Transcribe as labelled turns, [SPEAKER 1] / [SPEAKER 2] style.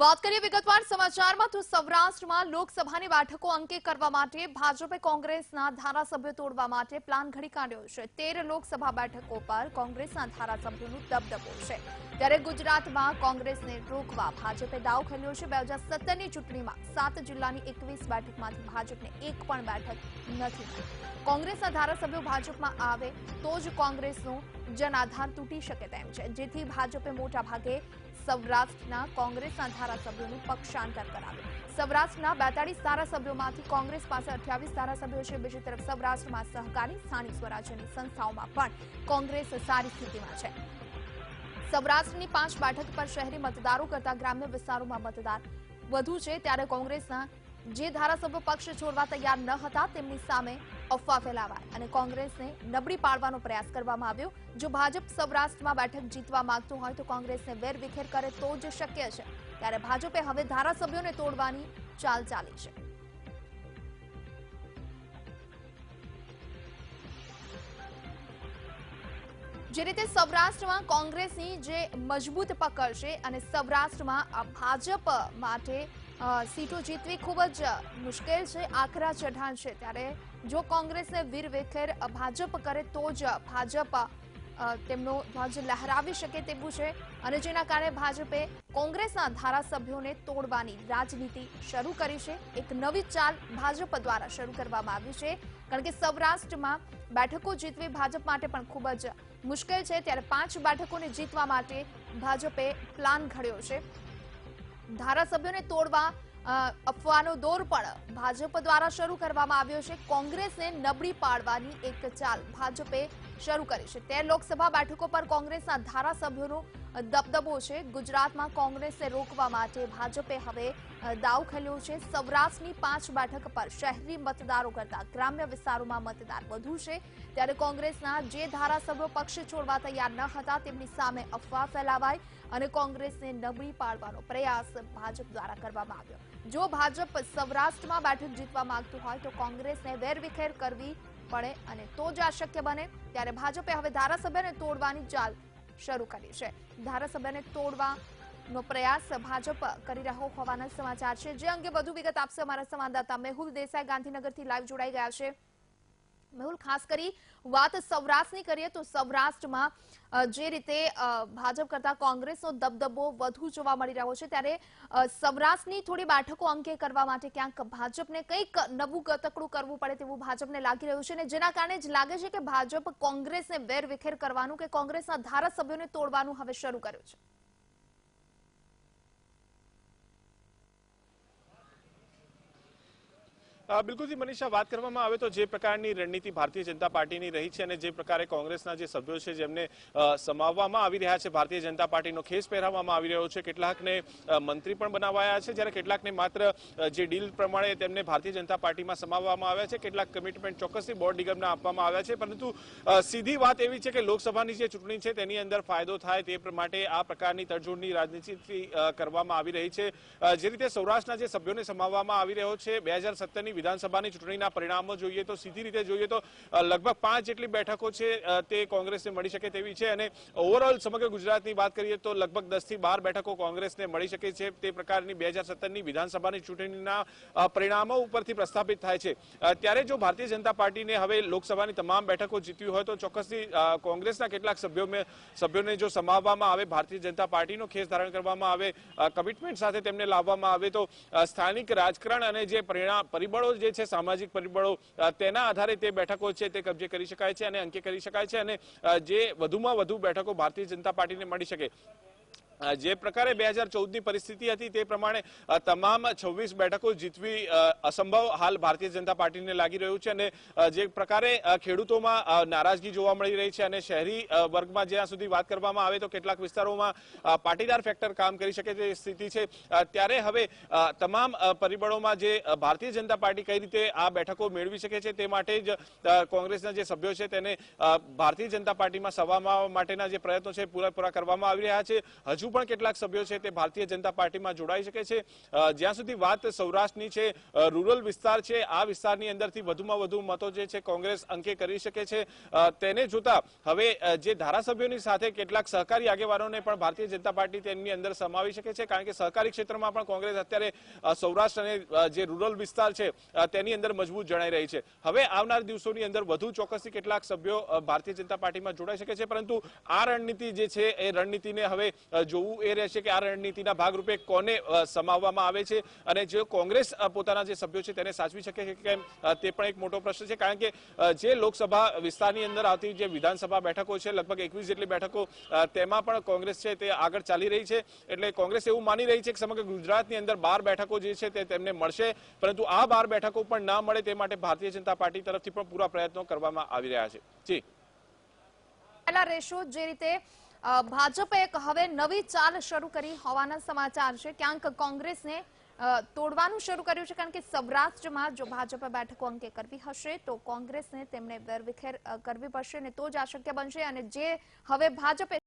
[SPEAKER 1] વાત કરીએ વિગતવાર સમાચારમાં તો સૌરાષ્ટ્રમાં લોકસભાની બેઠકો અંકે કરવા માટે ભાજપે કોંગ્રેસના ધારાસભ્યો તોડવા માટે પ્લાન ઘડી કાઢ્યો છે. તેર લોકસભા બેઠકો પર કોંગ્રેસના ધારાસભ્યોનું દબદબો છે. ત્યારે ગુજરાતમાં કોંગ્રેસને રોકવા ભાજપે દાવ ખેલ્યો છે. બે હજાર સત્તરની ચૂંટણીમાં સાત જિલ્લાની એકવીસ બેઠકમાંથી ભાજપને એક પણ બેઠક નથી કોંગ્રેસના ધારાસભ્યો ભાજપમાં આવે તો જ કોંગ્રેસનો જનાધાર તૂટી શકે તેમ છે. જેથી ભાજપે મોટાભાગે સૌરાષ્ટ્રના કોંગ્રેસના ધારાસભ્યોનું પક્ષાંતર કરાવ્યું. સૌરાષ્ટ્રના બેતાળીસ ધારાસભ્યોમાંથી કોંગ્રેસ પાસે અઠ્યાવીસ ધારાસભ્યો છે. બીજી તરફ સૌરાષ્ટ્રમાં સહકારી સ્થાનિક સ્વરાજ્યની સંસ્થાઓમાં પણ કોંગ્રેસ સારી સ્થિતિમાં છે. સૌરાષ્ટ્રની પાંચ બેઠક પર શહેરી મતદારો કરતા ગ્રામ્ય વિસ્તારોમાં મતદાર વધુ છે. ત્યારે કોંગ્રેસના જે ધારાસભ્યો પક્ષ છોડવા તૈયાર ન હતા, તેમની સામે અફવા ફેલાવાય અને કોંગ્રેસને નબળી પાડવાનો પ્રયાસ કરવામાં આવ્યો. જો ભાજપ સૌરાષ્ટ્રમાં બેઠક જીતવા માંગતું હોય તો કોંગ્રેસને વેરવિખેર કરે તો જ શક્ય છે. ત્યારે ભાજપે હવે ધારાસભ્યોને તોડવાની ચાલ ચાલી છે. જે રીતે સૌરાષ્ટ્રમાં કોંગ્રેસની જે મજબૂત પકડ છે અને સૌરાષ્ટ્રમાં ભાજપ માટે સીટો જીતવી ખૂબ જ મુશ્કેલ છે, આકરા ચઢાણ છે. ત્યારે જો કોંગ્રેસને વીરવેખેર ભાજપ કરે તો જ ભાજપ તેમનો ધ્વજ લહેરાવી શકે તેવું છે અને જેના કારણે ભાજપે કોંગ્રેસના ધારાસભ્યોને તોડવાની રાજનીતિ શરૂ કરી છે. એક નવી ચાલ ભાજપ દ્વારા શરૂ કરવામાં આવી છે. કારણ કે સૌરાષ્ટ્રમાં બેઠકો જીતવી ભાજપ માટે પણ ખૂબ જ મુશ્કેલ છે. ત્યારે પાંચ બેઠકોને જીતવા માટે ભાજપે પ્લાન ઘડ્યો છે. ધારાસભ્યોને તોડવા અફવાનો દોર પણ ભાજપ દ્વારા શરૂ કરવામાં આવ્યો છે. કોંગ્રેસને નબળી પાડવાની એક ચાલ. ભાજપે શરૂ કરી છે. તેર લોકસભા બેઠકો પર કોંગ્રેસના ધારાસભ્યોનો દબદબો છે. ગુજરાતમાં કોંગ્રેસને રોકવા માટે ભાજપે હવે દાવ ખેલ્યો છે. સૌરાષ્ટ્રની પાંચ બેઠક પર શહેરી મતદારો કરતા ગ્રામ્ય વિસ્તારોમાં મતદાર વધુ છે. ત્યારે કોંગ્રેસના જે ધારાસભ્યો પક્ષ છોડવા તૈયાર ન હતા, તેમની સામે અફવા ફેલાવાય અને કોંગ્રેસને નબળી પાડવાનો પ્રયાસ ભાજપ દ્વારા કરવામાં આવ્યો. જો ભાજપ સૌરાષ્ટ્રમાં બેઠક જીતવા માંગતું હોય, તો કોંગ્રેસને વેરવિખેર કરવી પડે અને તો જ આ શક્ય બને ત્યારે ભાજપે હવે ધારાસભ્યને તોડવાની ચાલ શરૂ કરી છે. ધારાસભ્યને તોડવાનો પ્રયાસ ભાજપ કરી રહ્યો હોવાના સમાચાર છે. જે અંગે વધુ વિગત આપશે અમારા સંવાદદાતા મેહુલ દેસાઈ ગાંધીનગરથી લાઈવ જોડાઈ ગયા છે. મેહુલ, ખાસ કરી વાત સૌરાષ્ટ્રની કરીએ તો સૌરાષ્ટ્રમાં જે રીતે ભાજપ કરતા કોંગ્રેસનો દબદબો વધુ જોવા મળી રહ્યો છે, ત્યારે સૌરાષ્ટ્રની થોડી બેઠકો અંકે કરવા માટે ક્યાંક ભાજપને કંઈક નવું ગતકડું કરવું પડે તેવું ભાજપને લાગી રહ્યું છે અને જેના કારણે જ લાગે છે કે ભાજપ કોંગ્રેસને વેરવિખેર કરવાનું કે કોંગ્રેસના ધારાસભ્યોને તોડવાનું હવે શરૂ કર્યું છે.
[SPEAKER 2] અ, બિલકુલથી મનીષા વાત કરવામાં આવે તો જે પ્રકારની રણનીતિ ભારતીય જનતા પાર્ટીની રહી છે અને જે પ્રકારે કોંગ્રેસના જે સભ્યો છે જેમને સમાવવામાં આવી રહ્યા છે ભારતીય જનતા પાર્ટીનો ખેસ પહેરાવવામાં આવી રહ્યો છે કેટલાકને મંત્રી પણ બનાવાયા છે જ્યારે કેટલાકને માત્ર જે ડીલ પ્રમાણે તેમને ભારતીય જનતા પાર્ટીમાં સમાવવામાં આવ્યા છે કેટલાક કમિટમેન્ટ ચોક્કસથી બોર્ડ નિગમના આપવામાં આવ્યા છે પરંતુ સીધી વાત એવી છે કે લોકસભાની જે ચૂંટણી છે તેની અંદર ફાયદો થાય તે માટે આ પ્રકારની તડજોડની રાજનીતિ કરવામાં આવી રહી છે. જે રીતે સૌરાષ્ટ્રના જે સભ્યોને સમાવવામાં આવી રહ્યો છે બે હજાર સત્તરની વિધાનસભાની ચૂંટણીના પરિણામો જોઈએ તો સીધી રીતે જોઈએ તો લગભગ પાંચ જેટલી બેઠકો છે તે કોંગ્રેસને મળી શકે તેવી છે અને ઓવરઓલ સમગ્ર ગુજરાતની વાત કરીએ તો લગભગ દસથી બાર બેઠકો કોંગ્રેસને મળી શકે છે. તે પ્રકારની બે હજાર સત્તરની વિધાનસભાની ચૂંટણીના પરિણામો ઉપરથી પ્રસ્થાપિત થાય છે. ત્યારે જો ભારતીય જનતા પાર્ટીને હવે લોકસભાની તમામ બેઠકો જીતવી હોય તો ચોક્કસથી કોંગ્રેસના કેટલાક સભ્યો સભ્યોને જો સમાવવામાં આવે, ભારતીય જનતા પાર્ટીનો ખેસ ધારણ કરવામાં આવે કમિટમેન્ટ સાથે તેમને લાવવામાં આવે તો સ્થાનિક રાજકારણ અને જે પરિણામ પરિબળો જે છે, સામાજિક પરિબળો તેના આધારે તે બેઠકો છે તે કબજે કરી શકાય છે અને અંકે કરી શકાય છે અને જે વધુમાં વધુ બેઠકો ભારતીય જનતા પાર્ટીને મળી શકે. જે પ્રકારે બે હજાર ચૌદની પરિસ્થિતિ હતી તે પ્રમાણે તમામ છવ્વીસ બેઠકો જીતવી અસંભવ હાલ ભારતીય જનતા પાર્ટીને લાગી રહ્યું છે અને જે પ્રકારે ખેડૂતોમાં નારાજગી જોવા મળી રહી છે અને શહેરી વર્ગમાં જ્યાં સુધી વાત કરવામાં આવે તો કેટલાક વિસ્તારોમાં પાટીદાર ફેક્ટર કામ કરી શકે તે સ્થિતિ છે. ત્યારે હવે તમામ પરિબળોમાં જે ભારતીય જનતા પાર્ટી કઈ રીતે આ બેઠકો મેળવી શકે છે તે માટે જ કોંગ્રેસના જે સભ્યો છે તેને ભારતીય જનતા પાર્ટીમાં સવામાં માટેના જે પ્રયત્નો છે પૂરેપૂરા કરવામાં આવી રહ્યા છે. હજુ હજુ પણ કેટલાક સભ્યો છે તે ભારતીય જનતા પાર્ટીમાં જોડાઈ શકે છે. જ્યાં સુધી વાત સૌરાષ્ટ્રની છે રૂરલ વિસ્તાર છે, આ વિસ્તારની અંદરથી વધુમાં વધુ મતો જે છે કોંગ્રેસ અંકે કરી શકે છે. તેને જોતા હવે જે ધારાસભ્યોની સાથે કેટલાક સહકારી આગેવાનોને પણ ભારતીય જનતા પાર્ટી તેમની અંદર સમાવી શકે છે, કારણ કે સહકારી ક્ષેત્રમાં પણ કોંગ્રેસ અત્યારે સૌરાષ્ટ્ર અને જે રૂરલ વિસ્તાર છે તેની અંદર મજબૂત જણાઈ રહી છે. હવે આવનાર દિવસોની અંદર વધુ ચોક્કસથી કેટલાક સભ્યો ભારતીય જનતા પાર્ટીમાં જોડાઈ શકે છે, પરંતુ આ રણનીતિ જે છે એ રણનીતિને હવે જોવું એ રહેશે કે આ રણનીતિના ભાગરૂપે કોને સમાવવામાં આવે છે અને જે કોંગ્રેસ પોતાના જે સભ્યો છે તેને સાચવી શકે છે કેમ તે પણ એક મોટો પ્રશ્ન છે. કારણ કે જે લોકસભા વિસ્તારની અંદર આવતી જે વિધાનસભા બેઠકો છે, લગભગ એકવીસ જેટલી બેઠકો તેમાં પણ કોંગ્રેસ છે તે આગળ ચાલી રહી છે. એટલે કોંગ્રેસ એવું માની રહી છે કે સમગ્ર ગુજરાતની અંદર બાર બેઠકો જે છે તે તેમને મળશે. પરંતુ આ બાર બેઠકો પણ ના મળે તે માટે ભારતીય જનતા પાર્ટી તરફથી પણ પૂરા પ્રયત્નો કરવામાં આવી રહ્યા છે. જી.
[SPEAKER 1] પહેલા રહેશો જે રીતે ભાજપે એક હવે નવી ચાલ શરૂ કરી હોવાના સમાચાર છે. ક્યાંક કોંગ્રેસને તોડવાનું શરૂ કર્યું છે કારણ કે સૌરાષ્ટ્રમાં જો ભાજપે બેઠકો અંકે કરવી હશે તો કોંગ્રેસને તેમણે વેરવિખેર કરવી પડશે અને તો જ આ બનશે અને જે હવે ભાજપે